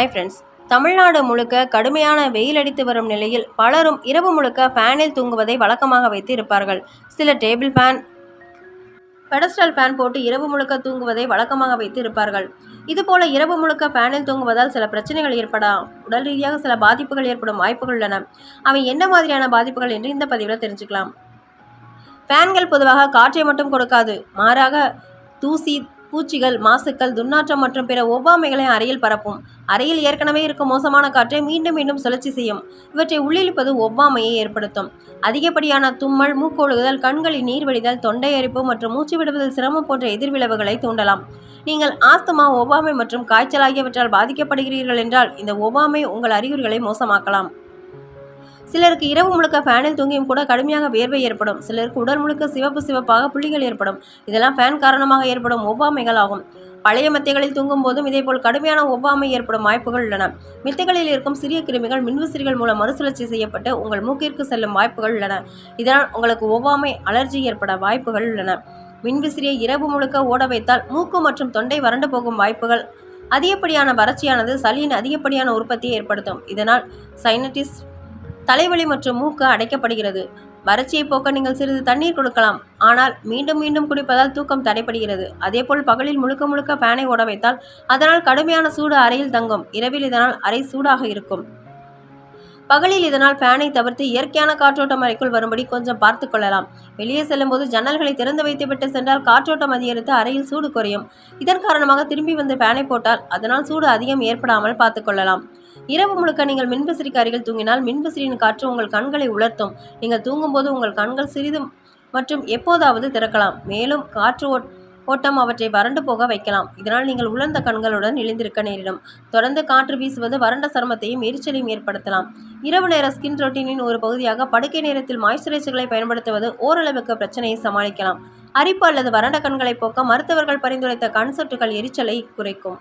Hi friends Tamil Nadu முழுக்க கடுமையான வெயில் அடித்து வரும் நிலையில் பலரும் இரவு முழுக்க ஃபேனில் தூங்குவதை வழக்கமாக வைத்து இருப்பார்கள் சில டேபிள் ஃபேன் பெடஸ்டல் ஃபேன் போட்டு இரவு முழுக்க தூங்குவதை வழக்கமாக வைத்து இருப்பார்கள் இதுபோல இரவு முழுக்க ஃபேனில் தூங்குவதால் சில பிரச்சனைகள் ஏற்படலாம். உடல் ரீதியாக சில பாதிப்புகள் ஏற்படும் வாய்ப்புகள் உள்ளன. அவை என்ன மாதிரியான பாதிப்புகள் என்று இந்த பதிவில் தெரிஞ்சுக்கலாம். ஃபேன்கள் பொதுவாக காற்றை மட்டும் கொடுக்காது. மாறாக தூசி பூச்சிகள் மாசுக்கள் துர்நாற்றம் மற்றும் பிற ஒவ்வாமைகளை அறையில் பரப்பும். அறையில் ஏற்கனவே இருக்கும் மோசமான காற்றை மீண்டும் மீண்டும் சுழற்சி செய்யும். இவற்றை உள்ளிழுப்பது ஒவ்வாமையை ஏற்படுத்தும். அதிகப்படியான தும்மல் மூக்கொழுகுதல் கண்களில் நீர் வடிதல் தொண்டை அரிப்பு மற்றும் மூச்சு விடுவதில் சிரமம் போன்ற எதிர்விளைவுகளை தூண்டலாம். நீங்கள் ஆஸ்துமா ஒவ்வாமை மற்றும் காய்ச்சல் ஆகியவற்றால் பாதிக்கப்படுகிறீர்கள் என்றால் இந்த ஒவ்வாமை உங்கள் அறிகுறிகளை மோசமாக்கலாம். சிலருக்கு இரவு முழுக்க ஃபேனில் தூங்கியும் கூட கடுமையாக வேர்வை ஏற்படும். சிலருக்கு உடல் முழுக்க சிவப்பு சிவப்பாக புள்ளிகள் ஏற்படும். இதெல்லாம் ஃபேன் காரணமாக ஏற்படும் ஒவ்வாமைகள் ஆகும். பழைய மெத்தைகளில் தூங்கும் போதும் இதேபோல் கடுமையான ஒவ்வாமை ஏற்படும் வாய்ப்புகள் உள்ளன. மெத்தைகளில் இருக்கும் சிறிய கிருமிகள் மின்விசிறிகள் மூலம் மறுசுழற்சி செய்யப்பட்டு உங்கள் மூக்கிற்கு செல்லும் வாய்ப்புகள் உள்ளன. இதனால் உங்களுக்கு ஒவ்வாமை அலர்ஜி ஏற்பட வாய்ப்புகள் உள்ளன. மின்விசிறியை இரவு முழுக்க ஓட வைத்தால் மூக்கு மற்றும் தொண்டை வறண்டு போகும் வாய்ப்புகள். அதிகப்படியான வறட்சியானது சளியின் அதிகப்படியான உற்பத்தியை ஏற்படுத்தும். இதனால் சைனட்டிஸ் தலைவலி மற்றும் மூக்கு அடைக்கப்படுகிறது. வறட்சியை போக்க நீங்கள் சிறிது தண்ணீர் கொடுக்கலாம். ஆனால் மீண்டும் மீண்டும் குடிப்பதால் தூக்கம் தடைப்படுகிறது அதேபோல் பகலில் முழுக்க முழுக்க பேனை ஓட வைத்தால் அதனால் கடுமையான சூடு அறையில் தங்கும். இரவில் இதனால் அறை சூடாக இருக்கும். பகலில் இதனால் ஃபேனை தவிர்த்து இயற்கையான காற்றோட்டம் அறைக்குள் வரும்படி கொஞ்சம் பார்த்து கொள்ளலாம். வெளியே செல்லும்போது ஜன்னல்களை திறந்து வைத்துவிட்டு சென்றால் காற்றோட்டம் அதிகரித்து அறையில் சூடு குறையும். இதன் காரணமாக திரும்பி வந்து ஃபேனை போட்டால் அதனால் சூடு அதிகம் ஏற்படாமல் பார்த்து கொள்ளலாம். இரவு முழுக்க நீங்கள் மின்விசிறிக்கு அருகில் தூங்கினால் மின்விசிறியின் காற்று உங்கள் கண்களை உலர்த்தும். நீங்கள் தூங்கும்போது உங்கள் கண்கள் சிறிது மற்றும் எப்போதாவது திறக்கலாம். மேலும் காற்று ஓட் ஓட்டம் அவற்றை வறண்டு போக வைக்கலாம். இதனால் நீங்கள் உலர்ந்த கண்களுடன் இழிந்திருக்க நேரிடும். தொடர்ந்து காற்று வீசுவது வறண்ட சருமத்தையும் எரிச்சலையும் ஏற்படுத்தலாம். இரவு நேர ஸ்கின் ரொட்டீனின் ஒரு பகுதியாக படுக்கை நேரத்தில் மாய்ஸ்சரைசர்களை பயன்படுத்துவது ஓரளவுக்கு பிரச்சனையை சமாளிக்கலாம். அரிப்பு அல்லது வறண்ட கண்களை போக்க மருத்துவர்கள் பரிந்துரைத்த கண் சொட்டுகள் எரிச்சலை குறைக்கும்.